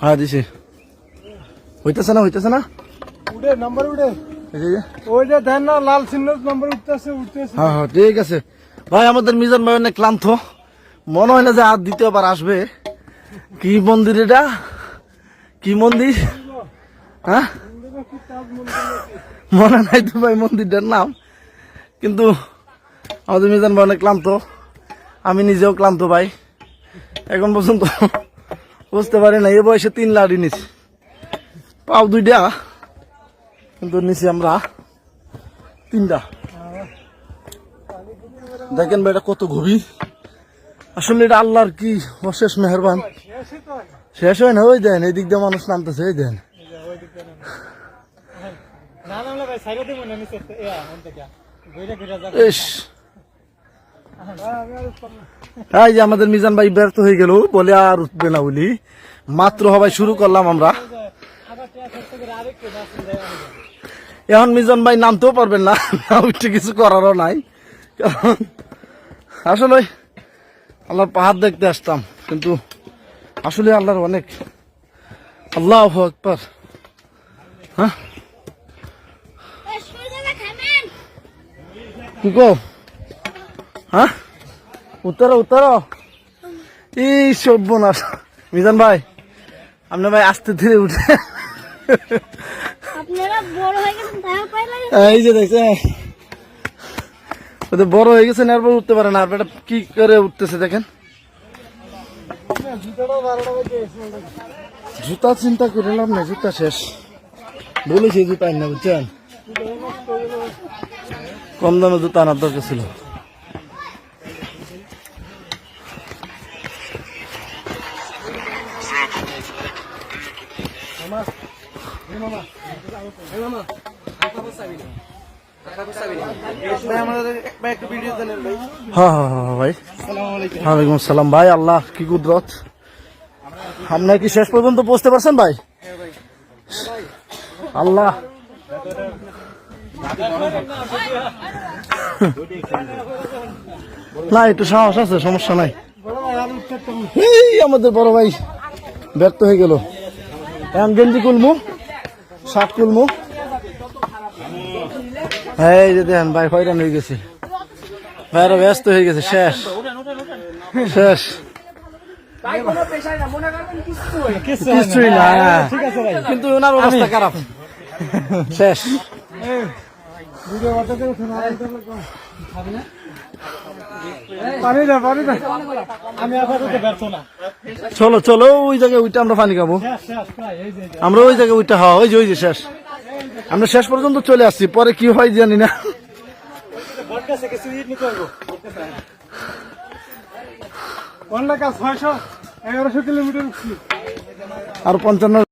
হ্যাঁ দিছি। হইতেছে না হইতেছে না? উঠে নাম্বার উঠে। এই যে, এই যে। ওই যে ধ্যান না লাল চিহ্ন নাম্বার উঠতেছে উঠতেছে। হ্যাঁ হ্যাঁ ঠিক আছে। ভাই আমাদের মিজান ভাই অনেক ক্লান্ত। মনে হয় না যে আর দ্বিতীয়বার আসবে। কি মন্দির এটা? কি মন্দির? হ্যাঁ? মনে নাই তো ভাই মন্দিরটার নাম। কিন্তু আমাদের মিজান ভাই অনেক ক্লান্ত। আমি নিজেও ক্লান্ত ভাই। এখন পর্যন্ত বুঝতে পারি না এ বয়সে তিন লাড়ি নিছি পাও দুইটা কিন্তু নিছি আমরা তিনটা দেখেন ভাই এটা কত গভীর আসলে এটা আল্লাহর কি অশেষ মেহরবান শেষ হয় না ওই দেন এই দিক দিয়ে মানুষ নামতেছে এই দেন মনে ইয়া মন ইস এই যে আমাদের মিজান ভাই ব্যর্থ হয়ে গেল, বলে আর উঠবে না বলি মাত্র হবাই শুরু করলাম আমরা। এখন মিজান ভাই নামতেও পারবেন না উঠে কিছু করারও নাই। কারণ আসলে আল্লাহর পাহাড় দেখতে আসতাম, কিন্তু আসলে আল্লাহর অনেক। আল্লাহ আকবর। হ্যাঁ? কি গো হ্যাঁ? উত্তর উত্তর। এই সর্বনাশ। মিজান ভাই আপনি ভাই আস্তে ধীরে উঠে। আপনারা হয়ে এই যে দেখছে ও তো বড় হয়ে গেছে না এরপর উঠতে পারে না। আর কি করে উঠতেছে দেখেন। জুতাটা জুতা চিন্তা করে লাভ নাই জুতা শেষ। বলেছি জুতা না বুঝছেন? কম দামে জুতা আনার দরকার ছিল। হ্যাঁ হ্যাঁ হ্যাঁ ভাই। ওয়ালাইকুম আসসালাম। ভাই আল্লাহ কি কুদরত। আপনার কি শেষ পর্যন্ত পৌঁছতে পারছেন ভাই? আল্লাহ। না একটু সাহস আছে সমস্যা নাই। আমাদের বড় ভাই ব্যর্থ হয়ে গেল। এখন গেঞ্জি কুলমু শার্ট কুলমু। এই যে দেখেন ভাই হয়রান হয়ে গেছে। ভাইরা ব্যস্ত হয়ে গেছে শেষ। শেষ। কিছুই না আছে কিন্তু ওনার অবস্থা খারাপ। শেষ। ভিডিও করতে করে শোনা পানি দে পানি দে আমি আপাতত ব্যর্থ না। চলো চলো ওই জায়গায় ওইটা আমরা পানি খাব। আমরা ওই জায়গায় ওইটা হওয়া ওই যে ওই যে শেষ। আমরা শেষ পর্যন্ত চলে আসছি পরে কি হয় জানি না। আর পঞ্চান্ন